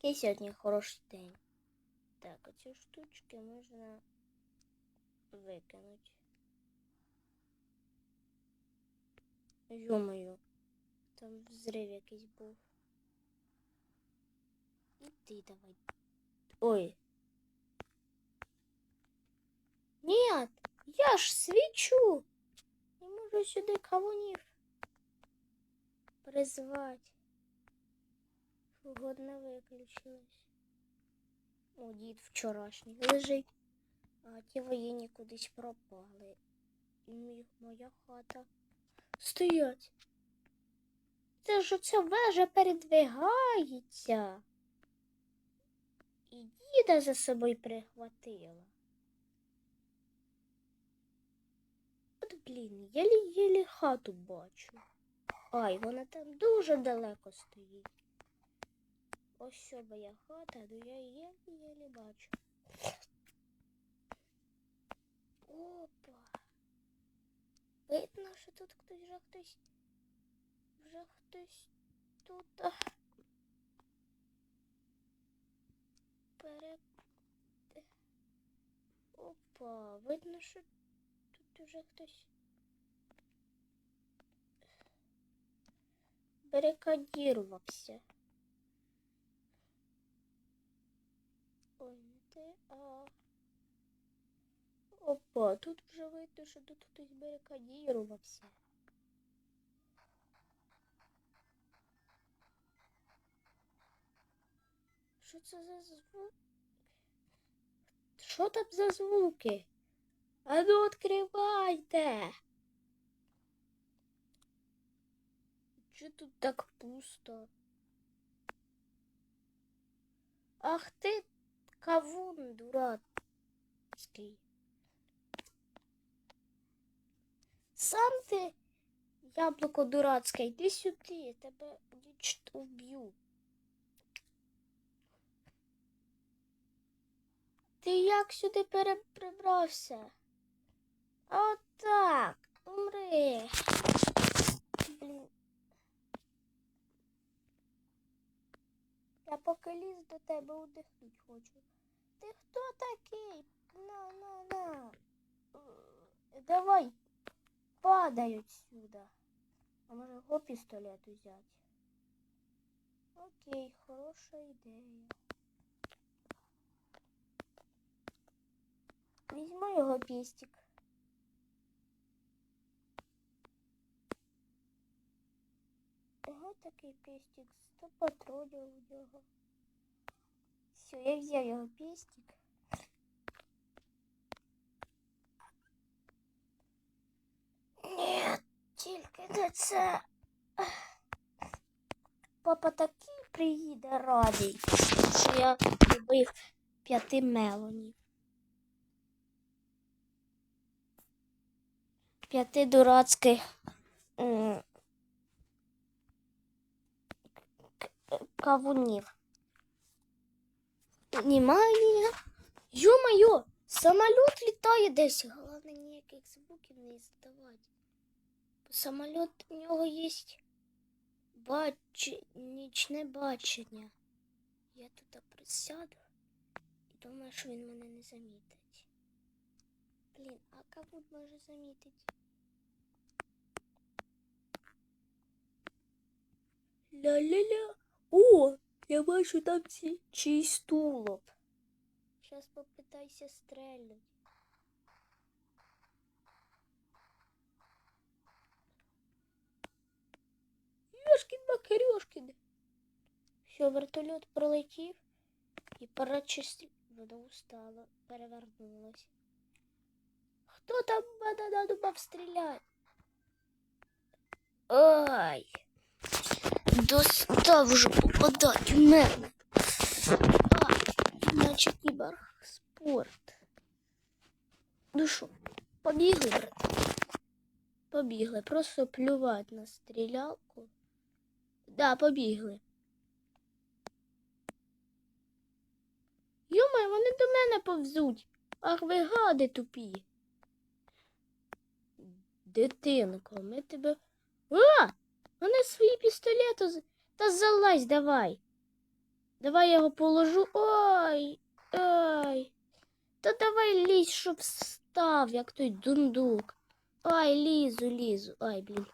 Який сьогодні хороший день. Так, оці штучки можна викинути. Йомою, там взрив якийсь був. І ти давай. Ой. Ні, я ж свічу. Не можу сюди кавунів призвати. Угодно виключилось. О, дід вчорашній лежить. А ті воєнні кудись пропали. І мій- моя хата. Стоять. Це ж оця вежа передвигається. І діда за собою прихватила. От блін, єлі-єлі хату бачу. Ай, вона там дуже далеко стоїть. Ось що моя хата, ну я її єлі бачу. Опа. Видно, що тут хтось вже хтось. Вже хтось тут. а, Пере... Опа, видно, що тут уже хтось. Барикадірувався. Опа, тут вже видно, що тут хтось барикадірувався. Що це за звук? Що там за звуки? А ну відкривайте. Чого тут так пусто? Ах ти кавун дурацький. Сам ти, яблуко дурацьке, йди сюди, я тебе вб'ю. Ти як сюди перебрався? Отак, умри. Блін. Я поки ліз до тебе удихнуть хочу. Ти хто такий? На, на, на. Е, Давай, падай отсюда. А може його пістолет взяти? Окей, хороша ідея. Візьму його пістик. Ого, такий пістик, сто патронів у нього. Все, я взяв його пістик. Ні, тільки не це. Папа такий приїде радий, що я вбив п'яти мелонів. П'яти дурацьких кавунів. Немає. Ё-моё, самоліт літає десь. Головне ніяких звуків не здавати. Самоліт у нього є бач... нічне бачення. Я тут присяду і думаю, що він мене не замітить. Блін, а кавун може замітити? Ля-ля-ля. О, я бачу там чийсь тулуб. Сейчас попытайся Ёшкин макарёшкин. Все, вертольот пролетів і парачисті воно устало, перевернулась. Хто там мене надумав стріляти? Ай! Достав вже попадать у мене. А, наче кіберспорт. Ну що, побігли, брат? Побігли. Просто плювати на стрілялку. Да, побігли. Йомай, вони до мене повзуть. Ах, ви гади тупі. Дитинко, ми тебе. А! Вони свої пістолети та залазь давай. Давай я його положу. Ой. Ой. Та давай лізь, щоб встав, як той дундук. Ай, лізу, лізу. Ай, блін.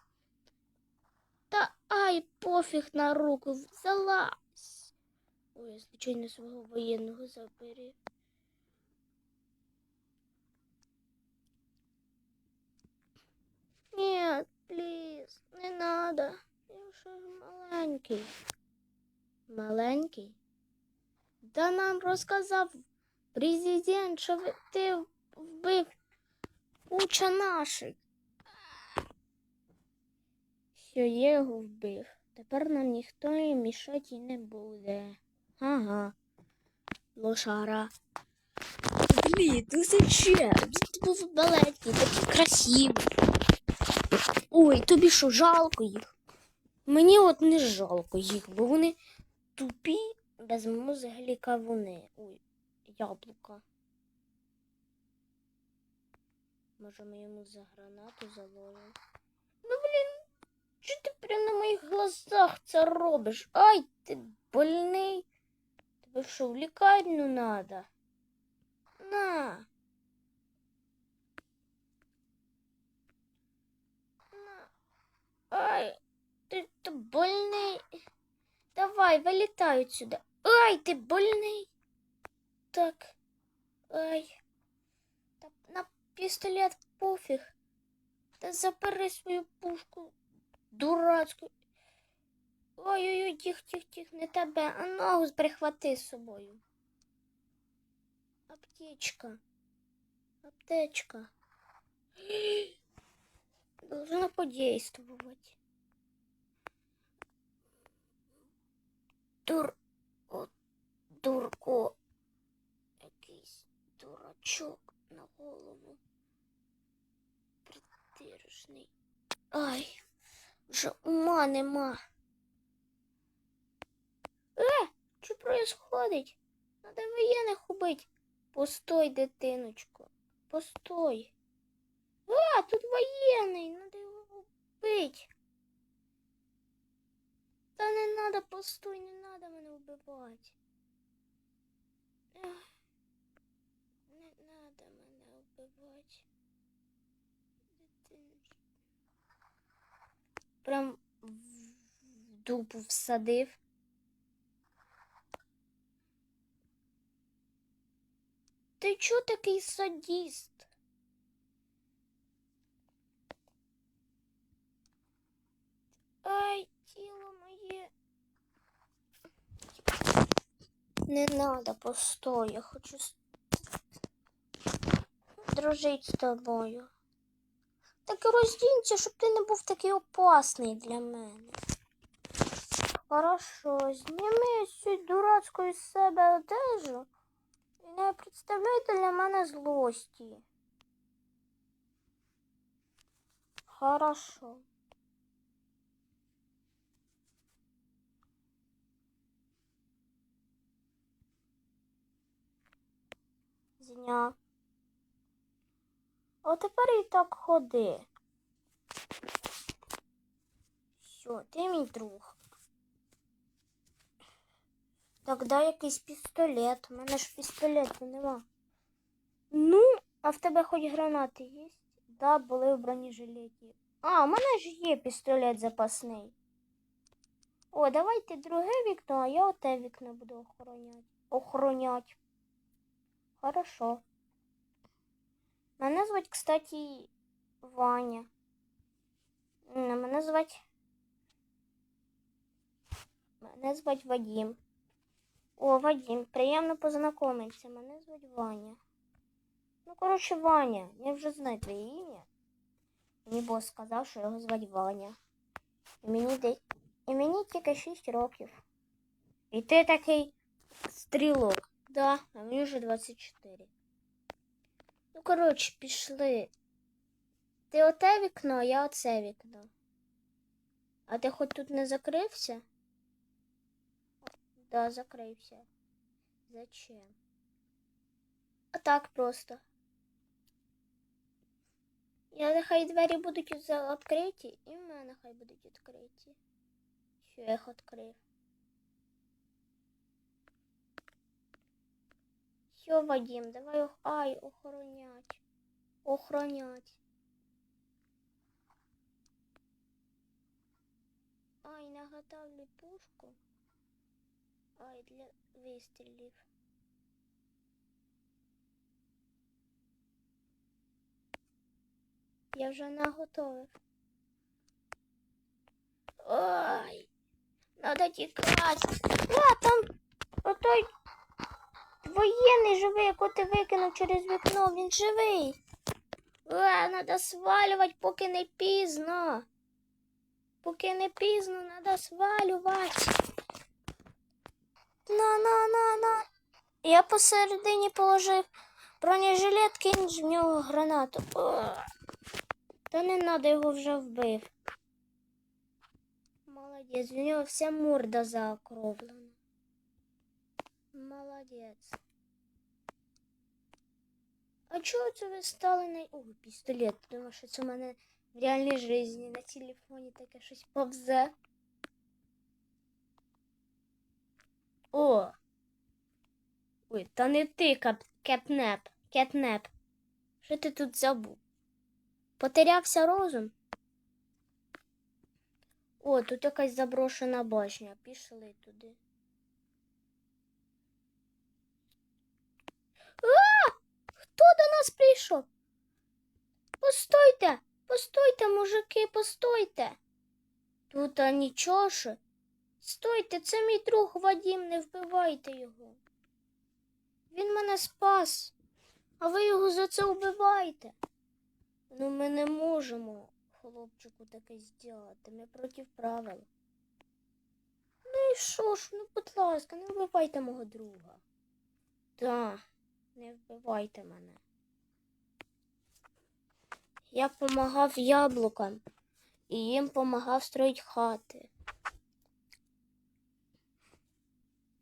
Та ай, пофіг на руку, залазь. Ой, я звичайно свого воєнного забери. Ні, пліз, не надо. Я ще маленький. Маленький? Да нам розказав президент, що ти вбив куча наших. Що я його вбив. Тепер нам ніхто і мішати і не буде. Ага. Лошара. Блін, ну зачем? Ти був маленький, такий красивий. Ой, тобі що, жалко їх? Мені от не жалко їх, бо вони тупі, без мозглі кавуни. Ой, яблука. Може ми йому за гранату заложимо? Ну, блін, що ти прямо на моїх глазах це робиш? Ай, ти больний. Тебе що, в лікарню надо? На. На. Ай, ти, ти больний. Давай, вилітай отсюда. Ай, ти больний. Так. Ай. Та на пістолет пофіг. Та забери свою пушку. Дурацьку. Ой-ой-ой, тих, тих, тих, не тебе, а ногу прихвати з собою. Аптечка. Аптечка. Должна подействовать. Дур... О, дурко. Якийсь дурачок на голову. Придирочний. Ай, вже ума нема. Е, що происходить? Надо воєнних убить. Постой, дитиночко. Постой. А, тут воєнний, надо його вбить. Та не надо, постой, не надо мене вбивати. Ех, Не надо мене вбивати. Дитиночка. Прям в дупу всадив. Ти чого такий садіст? Ай, тіло моє. Не надо, постой, я хочу дружить з тобою. Так і роздінься, щоб ти не був такий опасний для мене. Хорошо, зніми цю дурацьку із себе одежу і не представляйте для мене злості. Хорошо. Зняв. А тепер і так ходи. Що, ти мій друг. Так дай якийсь пістолет. У мене ж пістолету нема. Ну, а в тебе хоч гранати є? Да, були в бронежилеті. А, у мене ж є пістолет запасний. О, давайте друге вікно, а я оте вікно буду охороняти. Охоронять. Хорошо. Мене звуть, кстати, Ваня. Мене звать. Мене звать Вадим. О, Вадим, приємно познайомитися. Мене звуть Ваня. Ну, коротше, Ваня, я вже знаю твоє ім'я. Мені бос сказав, що його звать Ваня. І мені десь. І мені тільки 6 років. І ти такий стрілок. Да, а мені вже 24. Коротше, пішли. Ти оте вікно, я оце вікно. А ти хоч тут не закрився? Да, закрився. Зачем? А так просто. Я нехай двері будуть відкриті, і в мене хай будуть відкриті. Що я їх відкрив. Все, Вадим, давай ох... Ай, охоронять. Охоронять. Ай, наготовлю пушку. Ай, для вистрілів. Я вже наготовив. Ой, надо тікати. А, там отой воєнний живий, якого ти викинув через вікно, він живий. А, надо свалювати, поки не пізно. Поки не пізно, надо свалювати. На, на, на, на. Я посередині положив бронежилет, кинь в нього гранату. О, та не надо, його вже вбив. Молодець, в нього вся морда заокровлена. Молодець. А чого це ви стали на. О, пістолет. Думаю, що це в мене в реальній житті на телефоні таке щось повзе. О! Ой, та не ти, кап... кетнеп. Кетнеп. Що ти тут забув? Потерявся розум? О, тут якась заброшена башня. Пішли туди. А! Хто до нас прийшов? Постойте, постойте, мужики, постойте. Тут а нічого ж. Стойте, це мій друг Вадім, не вбивайте його. Він мене спас, а ви його за це вбиваєте. Ну, ми не можемо хлопчику таке зробити. Ми проти правил. Ну і що ж, ну будь ласка, не вбивайте мого друга. Та, не вбивайте мене. Я помагав яблукам і їм помагав строїть хати.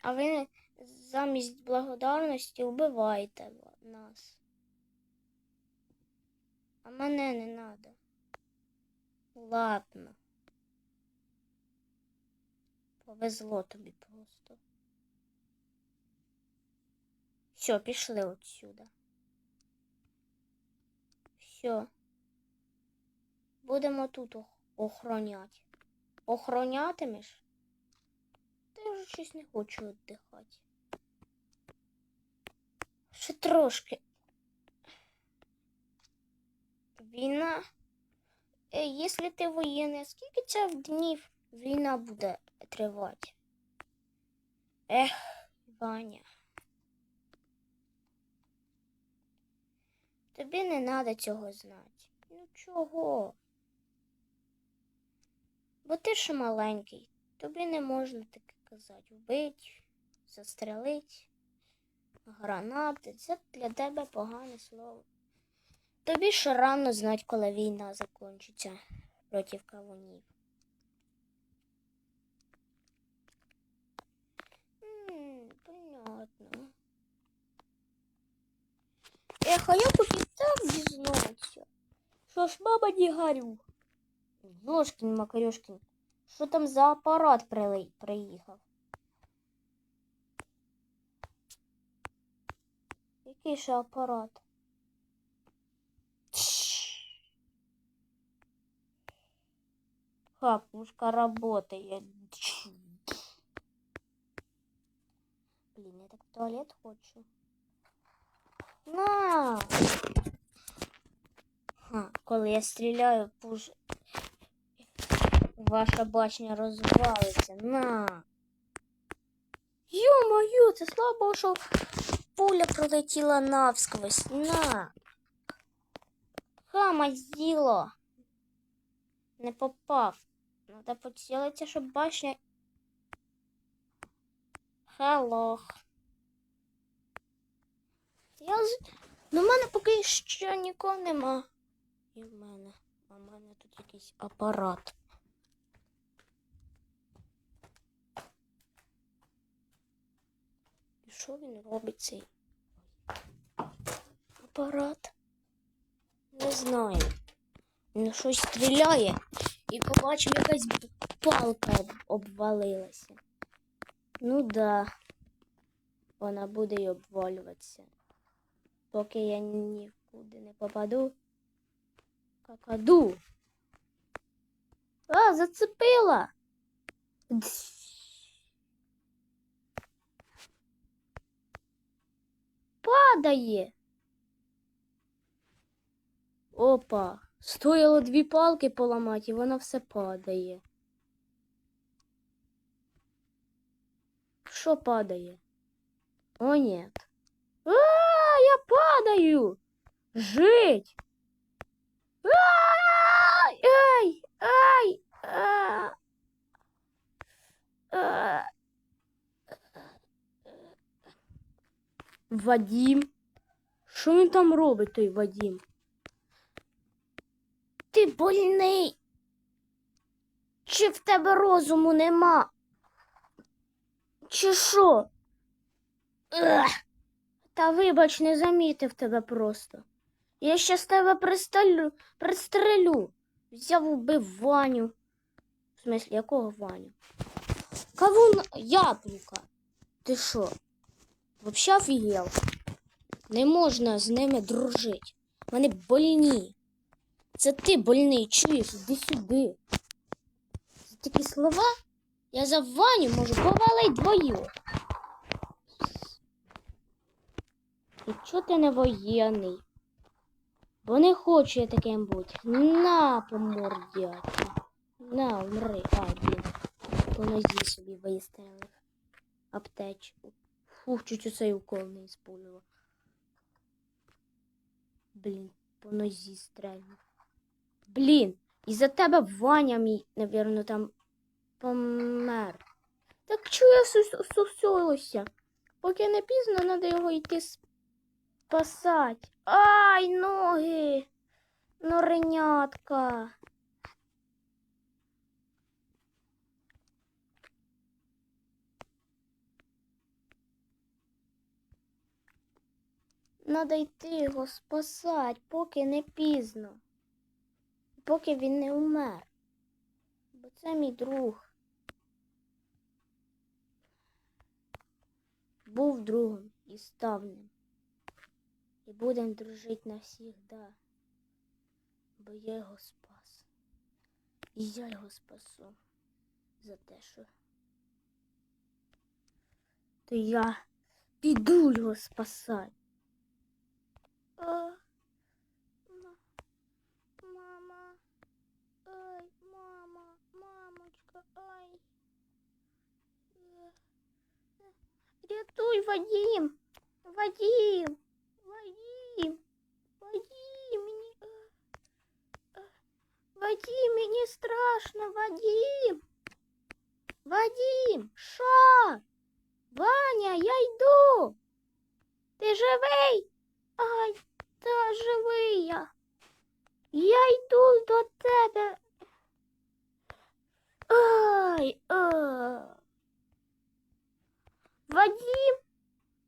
А ви замість благодарності вбиваєте нас. А мене не надо. Ладно. Повезло тобі просто. Все, пішли отсюда. Все. Будемо тут ох- охороняти. Охоронятимеш? Та я вже щось не хочу віддихати. Ще трошки. Війна. Е, якщо ти воєнний, скільки це днів війна буде тривати? Ех, Ваня. Тобі не треба цього знати. Ну чого? Бо ти ж маленький, тобі не можна таке казати. Вбить, застрелить, гранати. Це для тебе погане слово. Тобі ж рано знати, коли війна закінчиться проти кавунів. Ех, а я і так дізнався. Що ж, баба не горю. Ёшкин Макарёшкин, що там за апарат приїхав? Який ще апарат? Ха, пушка работает. Блин, я так в туалет хочу. На! Ха, коли я стріляю, пуш... Ваша башня розвалиться. На! Ё-моё, це слабо, що пуля пролетіла навсквозь. На! Хама з'їло. Не попав. Надо поцілитися, щоб башня. Хелох. Я. Ну, в мене поки що нікого нема. І в мене. А в мене тут якийсь апарат. І що він робить цей апарат? Не знаю. Він щось стріляє і побачив, якась палка обвалилася. Ну да. Вона буде й обвалюватися. Поки я нікуди не попаду. Какаду. А, зацепила. Падає. Опа. Стояло дві палки поламати, і воно все падає. Що падає? О, нет. А, я падаю. Жить. Ай, ай, ай. Вадим. Що він там робить, той Вадим? Ти больний. Чи в тебе розуму нема? Чи що? Ех. Та вибач, не замітив тебе просто. Я ще з тебе пристрелю, пристрелю. Взяв убив Ваню. В смислі, якого Ваню? Кавун яблука. Ти що? Вообще офігел? Не можна з ними дружити. Вони больні. Це ти больний, чуєш? Іди сюди. Це такі слова. Я за Ваню можу повалить двоє. І чого ти не воєнний? Бо не хочу я таким бути. На по мордяці. На, умри. А, блін. По нозі собі вистрелив. Аптечку. Фух, чуть оцей укол не использував. Блін, по нозі стрельнув. Блін, із-за тебе Ваня мій, навірно, там помер. Так чого я сусилася? Поки не пізно, треба його йти спасати. Ай, ноги! Норенятка. Надо йти його спасати, поки не пізно. Поки він не умер. Бо це мій друг. Був другом і став ним. І будемо дружити навсігда. Бо я його спас. І я його спасу за те, що. То я піду його спасати. Мама, ай, мама, мамочка, ай. Е, е, Рятуй, Вадим, Вадим, Вадим, мені страшно, Вадим, Вадим, що? Ваня, я йду. Ти живий? Ай, та живий я. Я йду до тебе. Ай, а. Вадим,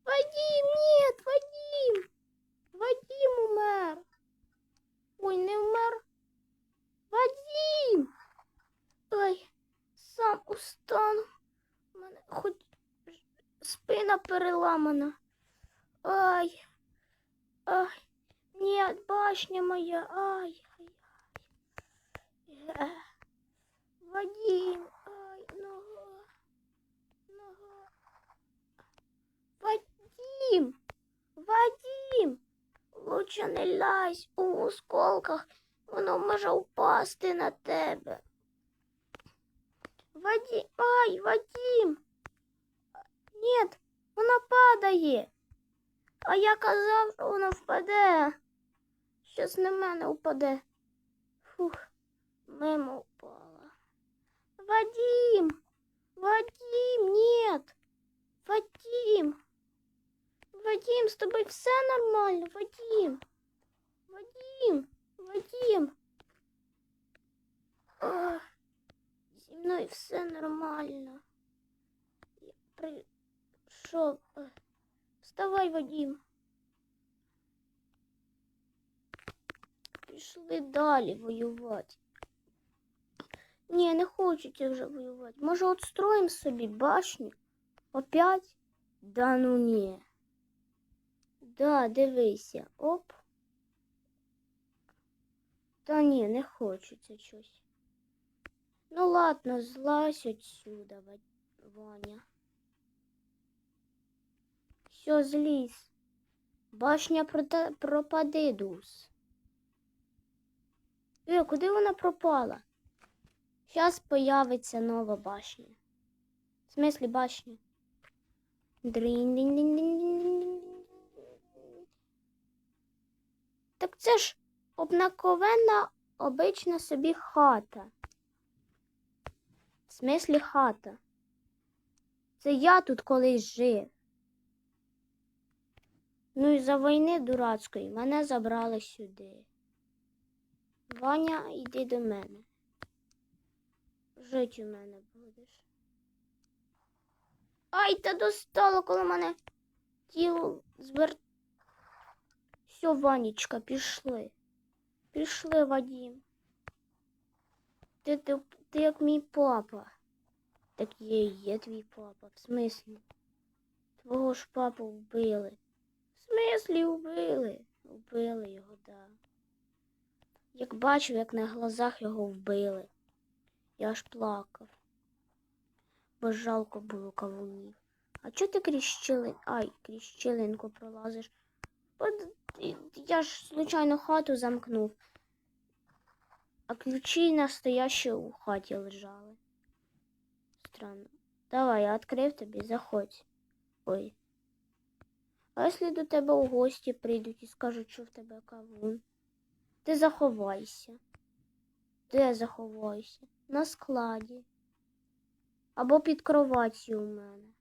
Вадим, нет. Вадим спина переламана. Ай. Ай, нет, башня моя, ай, ай, ай. Вадим, ай, нога, нога. Вадим, Вадим, лучше не лазь у осколках, воно може впасти на тебе. Вадим, ай, Вадим. Падає. А я казав, що вона впаде. Щас на мене впаде. Фух, мимо впала. Вадим! Вадим, нет! Вадим! Вадим, з тобою все нормально, Вадим! Вадим! Вадим! Ох, зі мною все нормально. Я прийшов. Вставай, Вадим. Пішли далі воювати. Ні, не хочуть вже воювати. Може, отстроїмо собі башню? Опять? Да ну ні. Да, дивися. Оп. Та ні, не хочеться щось. Ну ладно, злазь отсюда, Ваня. Все, злізь. Башня прота- пропади, Дус. Е, куди вона пропала? Зараз появиться нова башня. В смислі башня? Дрінь-дінь-дінь-дінь-дінь-дінь. Так це ж обнаковена обична собі хата. В смислі хата. Це я тут колись жив. Ну і за війни дурацької мене забрали сюди. Ваня, йди до мене. Жить у мене будеш. Ай, та достало, коли мене тіло звер... Все, Ванечка, пішли. Пішли, Вадім. Ти, ти, ти як мій папа. Так і є твій папа. В смислі? Твого ж папу вбили. Смислі вбили? Вбили його, да. Як бачив, як на глазах його вбили. Я аж плакав. Бо жалко було кавунів. А чого ти крізь щілин... Ай, крізь щілинку пролазиш? Бо я ж случайно хату замкнув. А ключі настоящі у хаті лежали. Странно. Давай, я відкрив тобі, заходь. Ой. А якщо до тебе у гості прийдуть і скажуть, що в тебе кавун? Ти заховайся. Де заховайся? На складі. Або під кроваттю у мене.